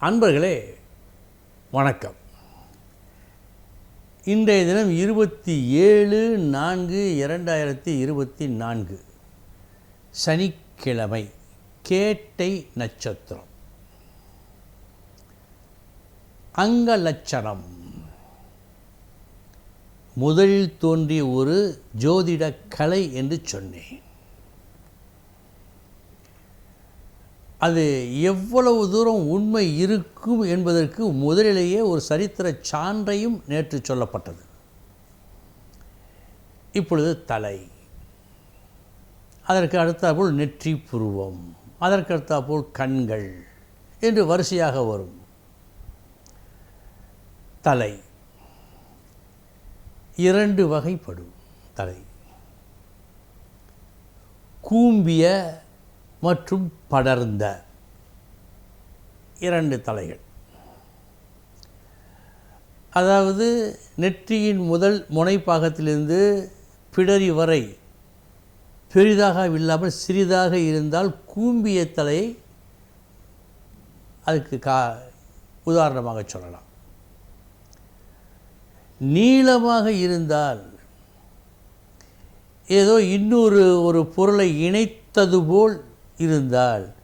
அன்பர்களே வணக்கம். இன்றைய தினம் இருபத்தி ஏழு நான்கு இரண்டாயிரத்தி இருபத்தி நான்கு. சனிக்கிழமை கேட்டை நட்சத்திரம். அங்க லட்சணம் முதலில் தோன்றிய ஒரு ஜோதிட கலை என்று சொன்னேன். அது எவ்வளவு தூரம் உண்மை இருக்கும் என்பதற்கு முதலிலேயே ஒரு சரித்திர சான்றையும் நேற்று சொல்லப்பட்டது. இப்பொழுது தலை. அதற்கு அடுத்தாற்போல் நெற்றி புருவம். அதற்கு அடுத்தாற்போல் கண்கள் என்று வரிசையாக வரும். தலை. இரண்டு வகைப்படும் தலை. கூம்பிய மற்றும் படர்ந்த இரண்டு தலைகள். அதாவது நெற்றியின் முதல் முனைப்பாகத்திலிருந்து பிடரி வரை பெரிதாக இல்லாமல் சிறிதாக இருந்தால் கூம்பிய தலையை அதுக்கு கா உதாரணமாக சொல்லலாம். நீளமாக இருந்தால் ஏதோ இன்னொரு ஒரு பொருளை இணைத்தது போல் இருந்தால்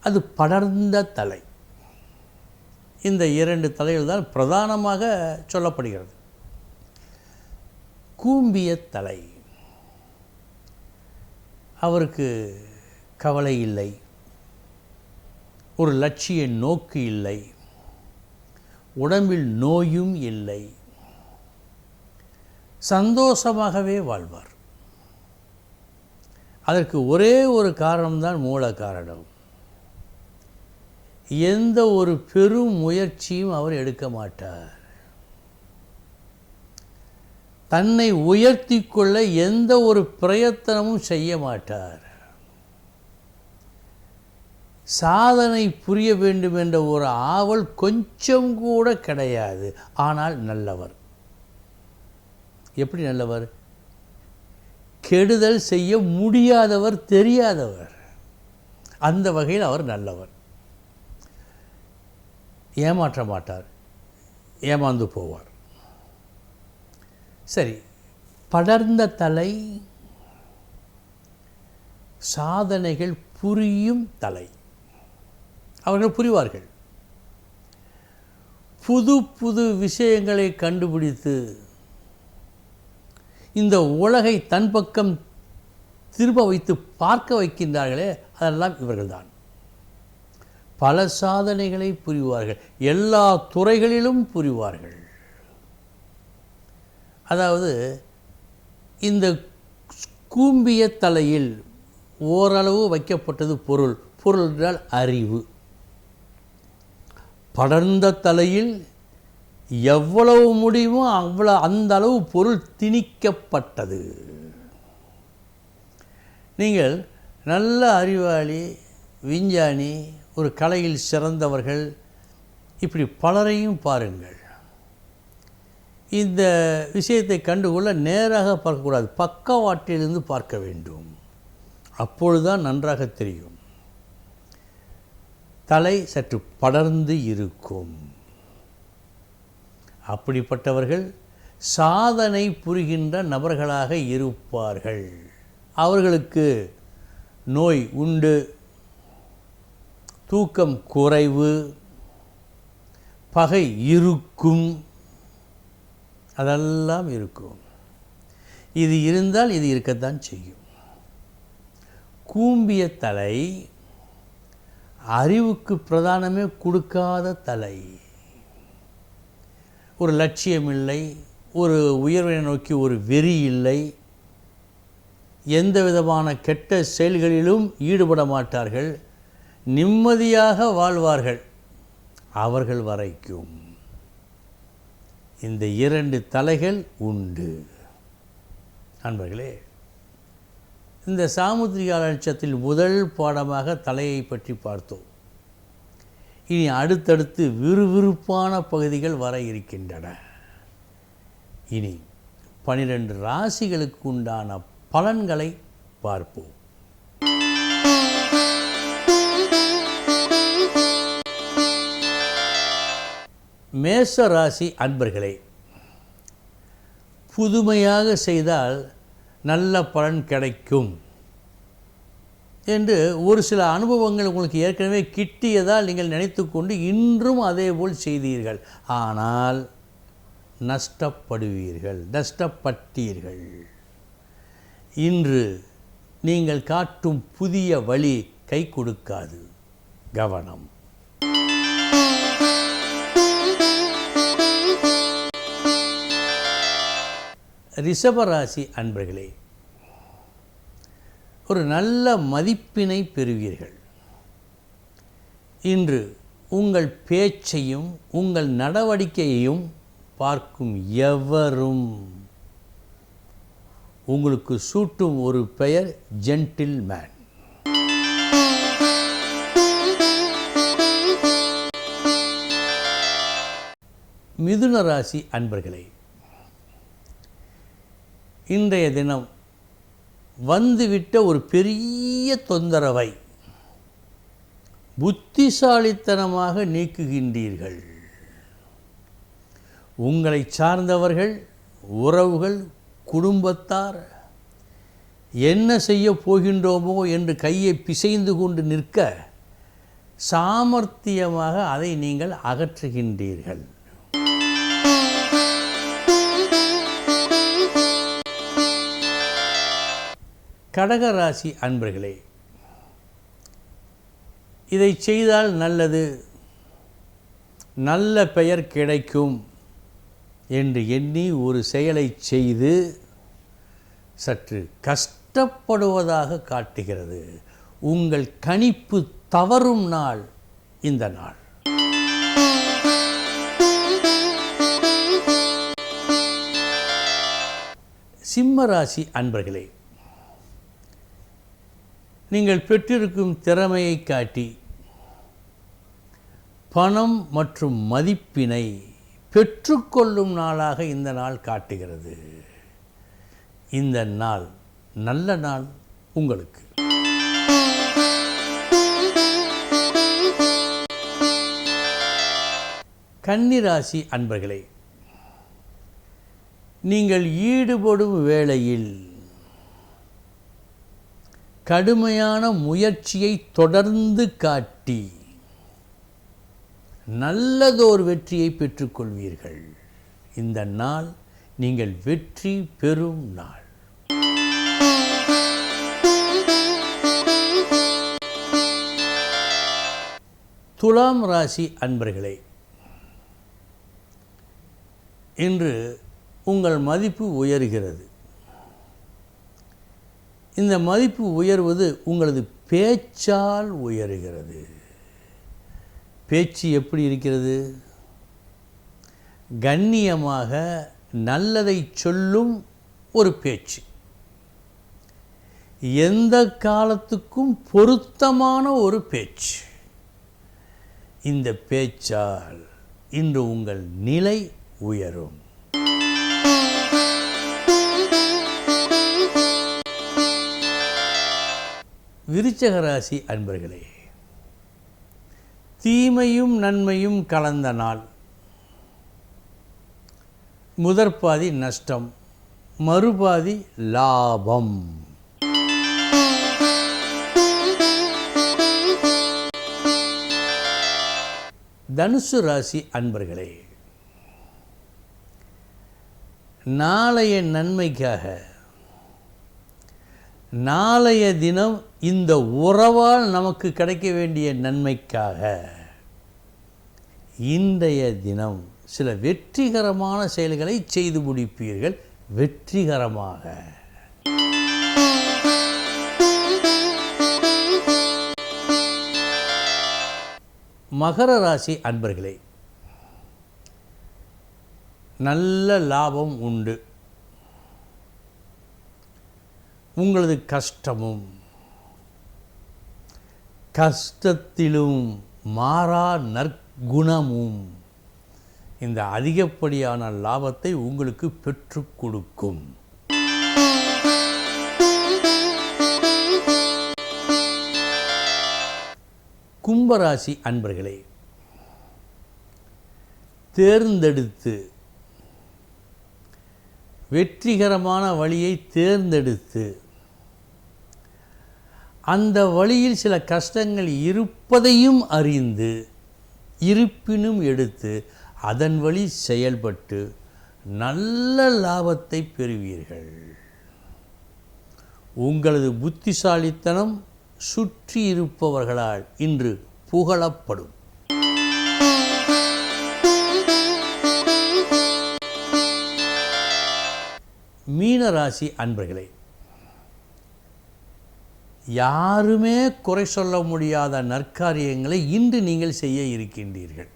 அது படர்ந்த தலை. இந்த இரண்டு தலைகள் தான் பிரதானமாக சொல்லப்படுகிறது. கூம்பிய தலை. அவருக்கு கவலை இல்லை. ஒரு லட்சிய நோக்கு இல்லை. உடம்பில் நோயும் இல்லை. சந்தோஷமாகவே வாழ்வார். அதற்கு ஒரே ஒரு காரணம்தான் மூல காரணம் எந்த ஒரு பெரும் முயற்சியும் அவர் எடுக்க மாட்டார். தன்னை உயர்த்தி கொள்ள எந்த ஒரு பிரயத்தனமும் செய்ய மாட்டார். சாதனை புரிய வேண்டும் என்ற ஒரு ஆவல் கொஞ்சம் கூட கிடையாது. ஆனால் நல்லவர். எப்படி நல்லவர்? கெடுதல் செய்ய முடியாதவர் தெரியாதவர். அந்த வகையில் அவர் நல்லவர். ஏமாற்ற மாட்டார். ஏமாந்து போவார். சரி படர்ந்த தலை சாதனைகள் புரியும் தலை. அவர்கள் புரிவார்கள். புது புது விஷயங்களை கண்டுபிடித்து இந்த உலகை தன் பக்கம் திரும்ப வைத்து பார்க்க வைக்கின்றார்களே அதெல்லாம் இவர்கள்தான். பல சாதனைகளை புரிவார்கள். எல்லா துறைகளிலும் புரிவார்கள். அதாவது இந்த கூம்பிய தலையில் ஓரளவு வைக்கப்பட்டது பொருள். பொருள் என்றால் அறிவு. படர்ந்த தலையில் எவ்வளவு முடியுமோ அவ்வளோ அந்த அளவு பொருள் திணிக்கப்பட்டது. நீங்கள் நல்ல அறிவாளி விஞ்ஞானி ஒரு கலையில் சிறந்தவர்கள் இப்படி பலரையும் பாருங்கள். இந்த விஷயத்தை கண்டுகொள்ள நேராக பார்க்கக்கூடாது பக்கவாட்டிலிருந்து பார்க்க வேண்டும். அப்பொழுதுதான் நன்றாக தெரியும். தலை சற்று படர்ந்து இருக்கும். அப்படிப்பட்டவர்கள் சாதனை புரிகின்ற நபர்களாக இருப்பார்கள். அவர்களுக்கு நோய் உண்டு தூக்கம் குறைவு பகை இருக்கும் அதெல்லாம் இருக்கும். இது இருந்தால் இது இருக்கத்தான் செய்யும். கூம்பிய தலை அறிவுக்கு பிரதானமே கொடுக்காத தலை. ஒரு லட்சியம் இல்லை ஒரு உயர்வை நோக்கி ஒரு வெறி இல்லை. எந்த விதமான கெட்ட செயல்களிலும் ஈடுபட மாட்டார்கள். நிம்மதியாக வாழ்வார்கள் அவர்கள் வரைக்கும். இந்த இரண்டு தலைகள் உண்டு. நண்பர்களே இந்த சாமுத்திரிகா லட்சத்தில் முதல் பாடமாக தலையை பற்றி பார்த்தோம். இனி அடுத்தடுத்து விறுவிறுப்பான பகுதிகள் வர இருக்கின்றன. இனி பனிரெண்டு ராசிகளுக்கு உண்டான பலன்களை பார்ப்போம். மேச ராசி அன்பர்களே புதுமையாக செய்தால் நல்ல பலன் கிடைக்கும். என்று ஒரு சில அனுபவங்கள் உங்களுக்கு ஏற்கனவே கிட்டியதால் நீங்கள் நினைத்து கொண்டு இன்றும் அதேபோல் செய்தீர்கள். ஆனால் நஷ்டப்படுவீர்கள் நஷ்டப்பட்டீர்கள். இன்று நீங்கள் காட்டும் புதிய வழி கை கொடுக்காது. கவனம். ரிஷபராசி அன்பர்களே ஒரு நல்ல மதிப்பினை பெறுவீர்கள். இன்று உங்கள் பேச்சையும் உங்கள் நடவடிக்கையையும் பார்க்கும் எவரும். உங்களுக்கு சூட்டும் ஒரு பெயர் ஜென்டில் மேன் மிதுன ராசி அன்பர்களே இன்றைய தினம் வந்துவிட்ட ஒரு பெரிய தொந்தரவை புத்திசாலித்தனமாக நீக்குகின்றீர்கள். உங்களை சார்ந்தவர்கள் உறவுகள் குடும்பத்தார் என்ன செய்ய போகின்றோமோ என்று கையை பிசைந்து கொண்டு நிற்க சாமர்த்தியமாக அதை நீங்கள் அகற்றுகின்றீர்கள். கடகராசி அன்பர்களே இதை செய்தால் நல்லது நல்ல பெயர் கிடைக்கும் என்று எண்ணி ஒரு செயலை செய்து சற்று கஷ்டப்படுவதாக காட்டுகிறது. உங்கள் கணிப்பு தவறும் நாள் இந்த நாள். சிம்மராசி அன்பர்களே நீங்கள் பெற்றிருக்கும் திறமையை காட்டி பணம் மற்றும் மதிப்பினை பெற்றுக்கொள்ளும் நாளாக இந்த நாள் காட்டுகிறது. இந்த நாள் நல்ல நாள் உங்களுக்கு. கன்னிராசி அன்பர்களே நீங்கள் ஈடுபடும் வேளையில் கடுமையான முயற்சியை தொடர்ந்து காட்டி நல்லதோர் வெற்றியை பெற்றுக்கொள்வீர்கள். இந்த நாள் நீங்கள் வெற்றி பெறும் நாள். துலாம் ராசி அன்பர்களே இன்று உங்கள் மதிப்பு உயர்கிறது. இந்த மதிப்பு உயர்வது உங்களது பேச்சால் உயர்கிறது. பேச்சு எப்படி இருக்கிறது? கண்ணியமாக நல்லதை சொல்லும் ஒரு பேச்சு. எந்த காலத்துக்கும் பொருத்தமான ஒரு பேச்சு. இந்த பேச்சால் இன்று உங்கள் நிலை உயரும். விருச்சக ராசி அன்பர்களே தீமையும் நன்மையும் கலந்த நாள். முதற்பாதி நஷ்டம் மறுபாதி லாபம். தனுசு ராசி அன்பர்களே நாளைய நன்மைக்காக நாளைய தினம் இந்த உறவால் நமக்கு கிடைக்க வேண்டிய நன்மைக்காக இன்றைய தினம் சில வெற்றிகரமான செயல்களை செய்து முடிப்பீர்கள். வெற்றிகரமாக. மகர ராசி அன்பர்களே நல்ல லாபம் உண்டு. உங்களது கஷ்டமும் கஷ்டத்திலும் மாறா நற்குணமும். இந்த அதிகப்படியான லாபத்தை உங்களுக்கு பெற்றுக் கொடுக்கும். கும்பராசி அன்பர்களே தேர்ந்தெடுத்து வெற்றிகரமான வழியை தேர்ந்தெடுத்து அந்த வழியில் சில கஷ்டங்கள் இருப்பதையும் அறிந்து இருப்பினும் எடுத்து அதன் வழி செயல்பட்டு நல்ல லாபத்தை பெறுவீர்கள். உங்களது புத்திசாலித்தனம் சுற்றி இருப்பவர்களால் இன்று புகழப்படும். மீனராசி அன்பர்களே யாருமே குறை சொல்ல முடியாத நற்காரியங்களை இன்று நீங்கள் செய்ய இருக்கின்றீர்கள்.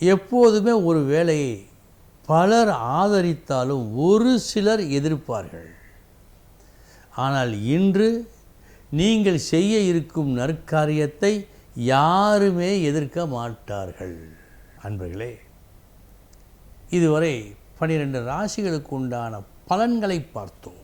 எப்போதுமே ஒரு வேலையை பலர் ஆதரித்தாலும் ஒரு சிலர் எதிர்ப்பார்கள். ஆனால் இன்று நீங்கள் செய்ய இருக்கும் நற்காரியத்தை யாருமே எதிர்க்க மாட்டார்கள். அன்பர்களே இதுவரை பனிரெண்டு ராசிகளுக்கு உண்டான பலன்களை பார்த்தோம்.